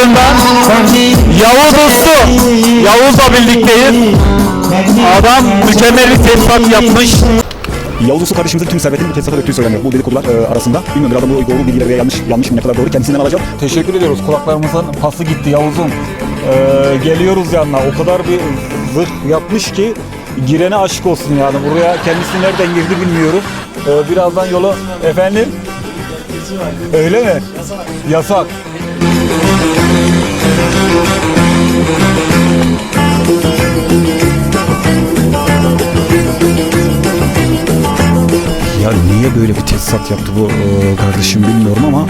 Sanatçılarından Yavuz Uslu. Yavuz'la birlikteyiz. Adam mükemmel bir tesisat yapmış. Yavuz Usta kardeşimizin tüm servetini bu tesisata döktüğü söyleniyor. Bu dedikodular e, arasında. Bilmiyorum birazdan bu doğru bilgiler veya yanlış yanlış mı ne kadar doğru kendisinden alacağım. Teşekkür ediyoruz. Kulaklarımızın pası gitti Yavuz'um. Ee, geliyoruz yanına. O kadar bir zırh yapmış ki girene aşık olsun yani. Buraya kendisi nereden girdi bilmiyorum. Ee, birazdan yolu efendim. Öyle mi? Yasak. Ya niye böyle bir tesisat yaptı bu e, kardeşim bilmiyorum ama.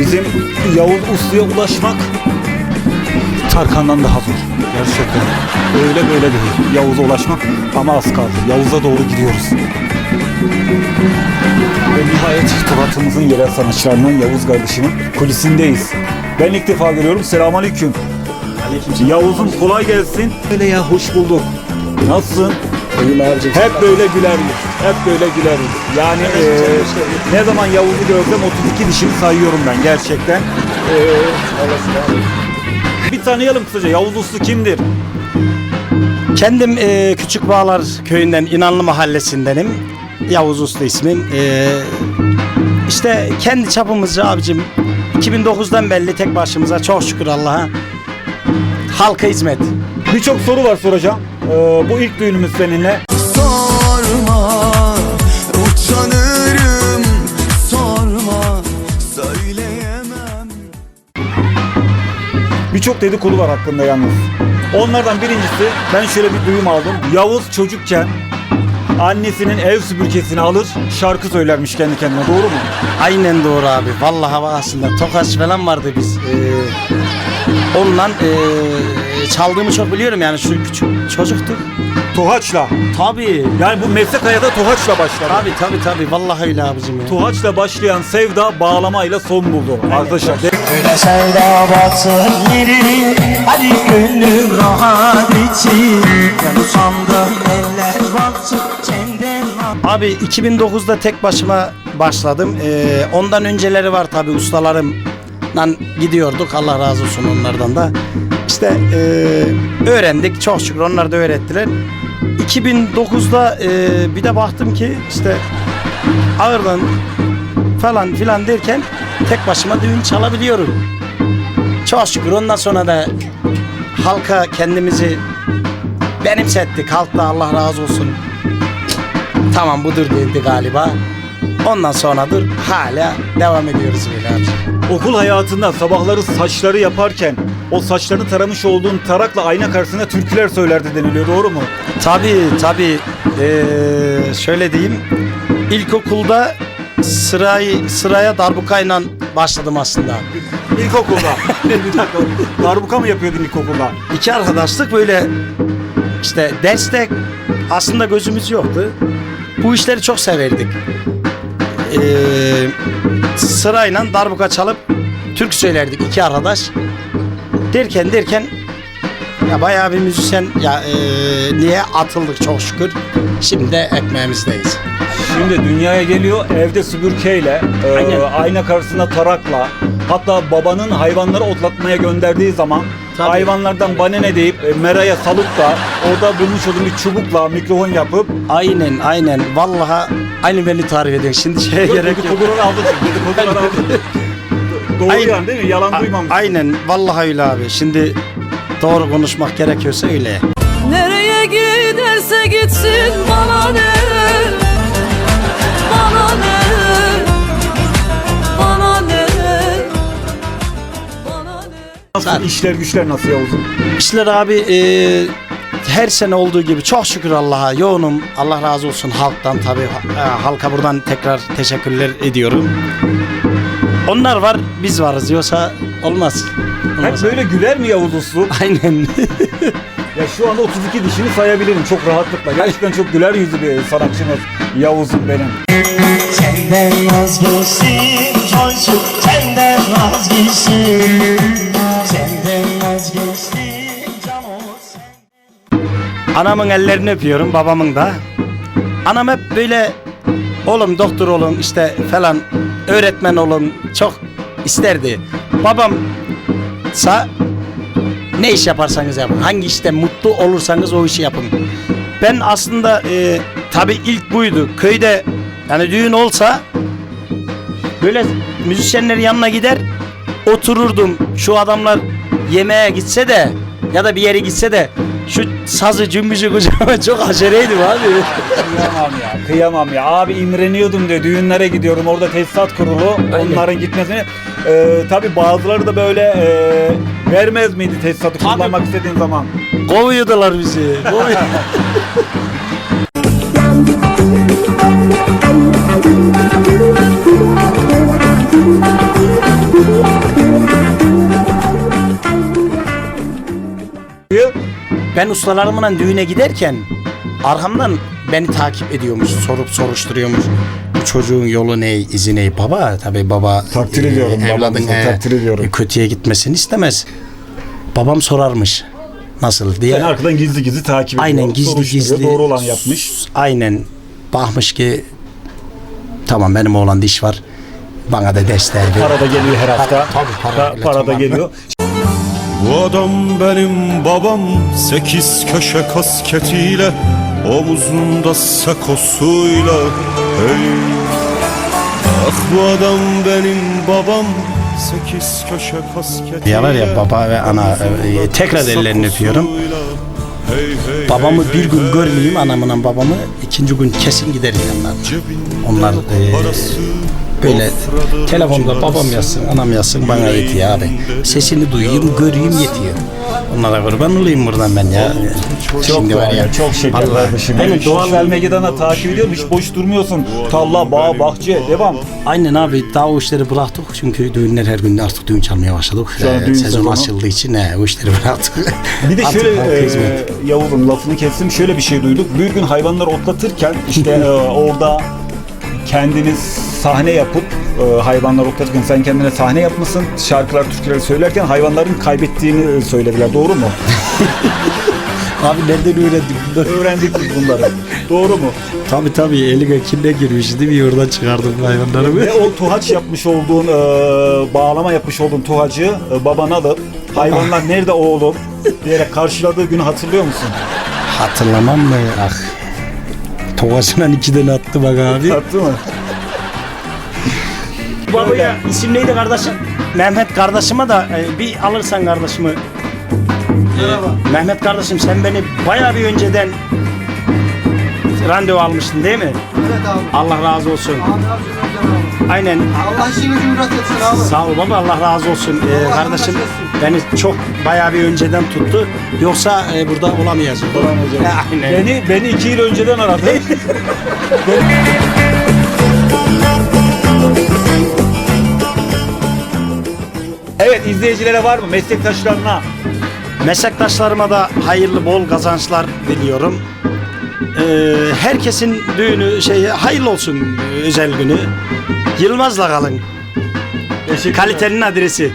Bizim Yavuz Uslu'ya ulaşmak Tarkan'dan daha zor. Gerçekten. Öyle böyle değil. Yavuz'a ulaşmak ama az kaldı. Yavuz'a doğru gidiyoruz. Ve nihayet Tokat'ımızın yerel sanatçılarından Yavuz kardeşimin kulisindeyiz. Ben ilk defa görüyorum. Selamünaleyküm. Yavuz'um kolay gelsin. Öyle ya hoş bulduk. Nasılsın? Hep böyle güler yüz. Hep böyle güler yüz. Yani eee, ne zaman Yavuz'u görsem 32 dişimi sayıyorum ben gerçekten. Eee, bir tanıyalım kısaca. Yavuz Uslu kimdir? Kendim e, Küçük Bağlar köyünden İnanlı mahallesindenim. Yavuz Usta ismim. E, işte kendi çapımızca abicim 2009'dan belli tek başımıza çok şükür Allah'a halka hizmet. Birçok soru var soracağım. Eee, bu ilk düğünümüz seninle. sorma Utanırım Birçok dedikodu var hakkında yalnız. Onlardan birincisi ben şöyle bir duyum aldım. Yavuz çocukken annesinin ev süpürgesini alır şarkı söylermiş kendi kendine doğru mu? Aynen doğru abi. Vallahi aslında tokaç falan vardı biz. E, onunla e, çaldığımı çok biliyorum yani şu küçük çocuktuk. Tohaçla. Tabii. Yani bu meslek hayata tohaçla başladı. Tabii tabii tabii. Vallahi öyle abicim ya. Tohaçla başlayan sevda bağlamayla son buldu. Arkadaşlar Öyle sevda batsın yeri Hadi gönlüm rahat için Ben usandım eller batsın Senden Abi 2009'da tek başıma başladım. Ee, ondan önceleri var tabi ustalarımla gidiyorduk. Allah razı olsun onlardan da. İşte ee, öğrendik. Çok şükür onlar da öğrettiler. 2009'da ee, bir de baktım ki işte ağırdan falan filan derken tek başıma düğün çalabiliyorum. Çok şükür ondan sonra da halka kendimizi benimsettik. Halk da Allah razı olsun tamam budur dedi galiba. Ondan sonradır hala devam ediyoruz böyle abi. okul hayatında sabahları saçları yaparken o saçlarını taramış olduğun tarakla ayna karşısında türküler söylerdi deniliyor doğru mu? Tabii tabii Ee, şöyle diyeyim ilkokulda sırayı sıraya darbukayla başladım aslında. İlkokulda. bir dakika. Darbuka mı yapıyordun ilkokulda? İki arkadaşlık böyle işte derste aslında gözümüz yoktu. Bu işleri çok severdik. Ee, sırayla darbuka çalıp türkü söylerdik iki arkadaş. Derken derken ya bayağı bir müzisyen ya e, niye atıldık çok şükür. Şimdi de ekmeğimizdeyiz. Şimdi dünyaya geliyor evde süpürgeyle, e, ayna karşısında tarakla, hatta babanın hayvanları otlatmaya gönderdiği zaman Tabii. hayvanlardan bana ne deyip e, meraya salıp da orada bulmuş olduğum bir çubukla mikrofon yapıp Aynen aynen vallahi aynı beni tarif ediyorsun. Şimdi şeye gerek yok. dedikoduları aldı çünkü, dedikoduları aldı. Doğru Aynen. yani değil mi? Yalan duymamış. Aynen vallahi öyle abi. Şimdi doğru konuşmak gerekiyorsa öyle. Nereye giderse gitsin bana ne Nasıl işler güçler nasıl Yavuz'um? İşler abi e, her sene olduğu gibi çok şükür Allah'a yoğunum. Allah razı olsun halktan tabii. E, halka buradan tekrar teşekkürler ediyorum. Onlar var biz varız yoksa olmaz. Hep olmaz. böyle güler mi Yavuz Uslu? Aynen. Ya şu anda 32 dişini sayabilirim çok rahatlıkla. Gerçekten çok güler yüzlü bir sanatçımız Yavuz'um benim. Senden vazgeçsin Çocuğum senden vazgeçtim Anamın ellerini öpüyorum, babamın da. Anam hep böyle oğlum doktor olun işte falan öğretmen olun çok isterdi. Babam sa ne iş yaparsanız yapın. Hangi işte mutlu olursanız o işi yapın. Ben aslında e, tabii ilk buydu. Köyde yani düğün olsa böyle müzisyenlerin yanına gider otururdum. Şu adamlar yemeğe gitse de ya da bir yere gitse de şu sazı cümbüzü kucağıma çok aşereydim abi. Kıyamam ya, kıyamam ya. Abi imreniyordum diyor. Düğünlere gidiyorum. Orada tesisat kurulu. Onların gitmesini. Ee, tabii bazıları da böyle e, vermez miydi tesisatı Tabii. kullanmak istediğin zaman? Kovuyordular bizi. Kovuyor- ben ustalarımla düğüne giderken arkamdan beni takip ediyormuş, sorup soruşturuyormuş. Bu çocuğun yolu ne, izi ne? Baba tabii baba Takdir e, ediyorum, evladın babamızı e, takdir ediyorum. e, kötüye gitmesini istemez. Babam sorarmış. Nasıl diye. Sen arkadan gizli gizli takip ediyor. Aynen gizli soruşturuyor, gizli. Doğru olan yapmış. Aynen. Bakmış ki tamam benim oğlan diş var. Bana da ders ver. Para da geliyor her hafta. Tabii, para Pa- öyle, para da tamam. geliyor. Bu adam benim babam Sekiz köşe kasketiyle Omuzunda sakosuyla Hey Ah bu adam benim babam Sekiz köşe kasketiyle Diyorlar ya baba ve ana e, tekrar ellerini öpüyorum. Babamı bir gün görmeyeyim anamla babamı ikinci gün kesin giderim yanlarına. Onlar e, böyle telefonda babam yazsın anam yazsın bana yetiyor abi. Sesini duyayım göreyim yetiyor. Onlara kurban olayım buradan ben ya. Çok Şimdi var ya. çok şeker kardeşim. Aynen, Benim doğal- medyadan da takip ediyorum. Hiç boş durmuyorsun. Talla, bağ, bahçe. Devam. Aynen abi daha o işleri bıraktık çünkü düğünler her gün artık düğün çalmaya başladık. Şu an Ee, düğün sezon sezonu. açıldığı için ne o işleri bıraktık. Bir de şöyle e. Yavuz'un lafını kestim. Şöyle bir şey duyduk. Bir gün hayvanları otlatırken işte e, orada kendiniz sahne yapıp e, hayvanlar otlatırken sen kendine sahne yapmışsın. Şarkılar, türküler söylerken hayvanların kaybettiğini e, söylediler. Doğru mu? Abi nereden öğrendik bunları? Öğrendik biz bunları. Doğru mu? Tabi tabi eline kinde girmiş değil mi? Yurdan çıkardım hayvanları. Ve o tuhaç yapmış olduğun, e, bağlama yapmış olduğun tuhacı e, babana alıp hayvanlar nerede oğlum diyerek karşıladığı günü hatırlıyor musun? Hatırlamam mı? Ah. Tovasından iki tane attı bak abi. Attı mı? Babaya isim neydi kardeşim? Mehmet kardeşime de e, bir alırsan kardeşimi. Merhaba. Mehmet kardeşim sen beni bayağı bir önceden randevu almıştın değil mi? Evet abi. Allah razı olsun. Aynen. Allah işini rast etsin abi. Sağ ol baba Allah razı olsun. Ee, Allah kardeşim razı beni çok bayağı bir önceden tuttu. Yoksa e, burada olamayacağım. Olamayacağım. Aynen. Beni, beni iki yıl önceden aradı. evet izleyicilere var mı? Meslektaşlarına. Meslektaşlarıma da hayırlı bol kazançlar diliyorum. Ee, herkesin düğünü şey hayırlı olsun e, özel günü. Yılmaz'la kalın. Kalitenin adresi.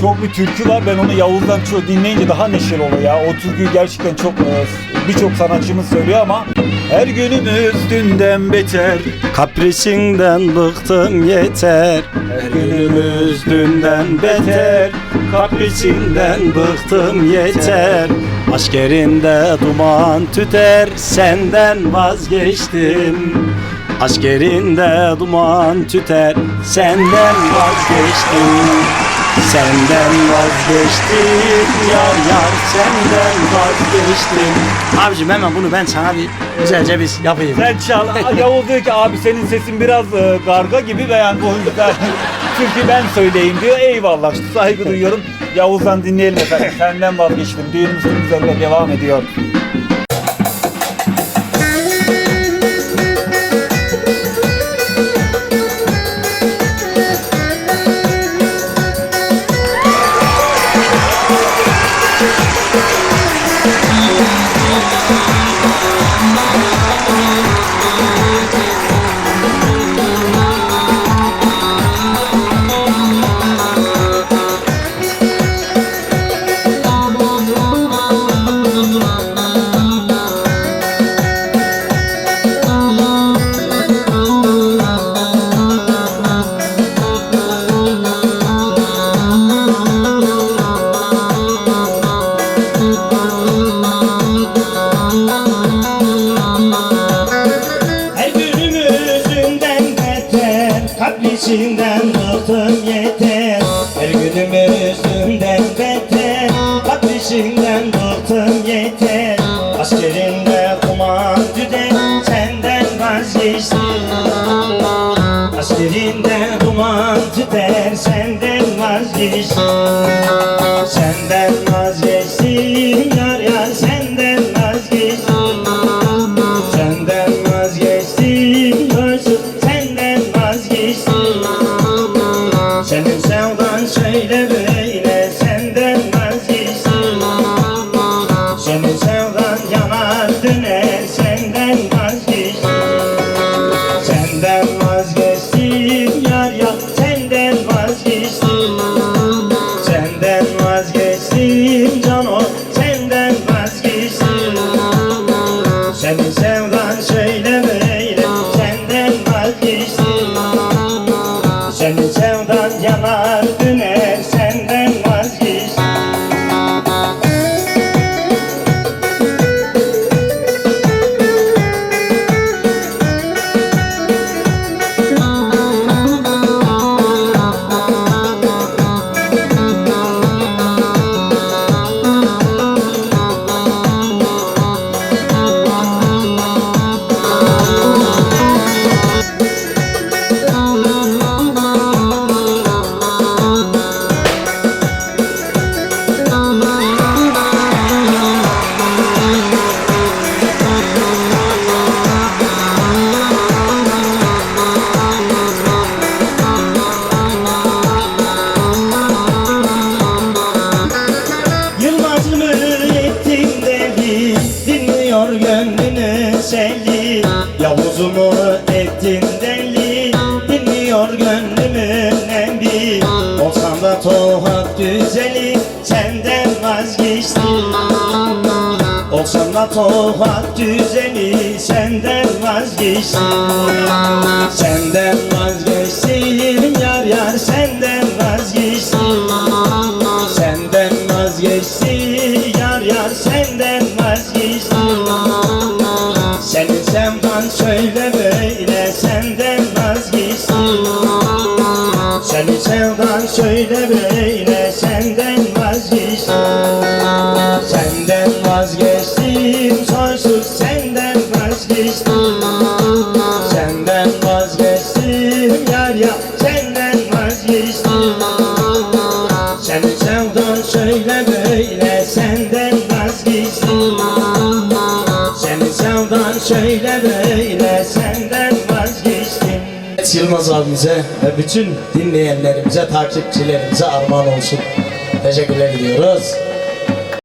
Çok bir türkü var. Ben onu Yavuz'dan çok dinleyince daha neşeli oluyor ya. O türküyü gerçekten çok e, birçok sanatçımız söylüyor ama her günümüz dünden beter. Kaprisinden bıktım yeter. Her günümüz dünden beter. Kaprisinden bıktım yeter. Askerinde duman tüter. Senden vazgeçtim. Askerinde duman tüter. Senden vazgeçtim. Senden vazgeçtim yar yar senden vazgeçtim. Abicim hemen bunu ben sana bir güzelce biz yapayım. Sen çal. Yavuz diyor ki abi senin sesin biraz e, garga gibi ve yani o yüzden türkü ben söyleyeyim diyor. Eyvallah saygı duyuyorum. Yavuz'dan dinleyelim efendim. Senden vazgeçtim. Düğünümüz güzel devam ediyor. and sokak düzeni senden vazgeçsin Senden vazgeçsin Senden vazgeçtim ya Senden vazgeçtim Seni sevdan şöyle böyle Senden vazgeçtim Seni sevdan şöyle böyle Senden vazgeçtim Yılmaz abimize ve bütün dinleyenlerimize, takipçilerimize armağan olsun. Teşekkürler ediyoruz.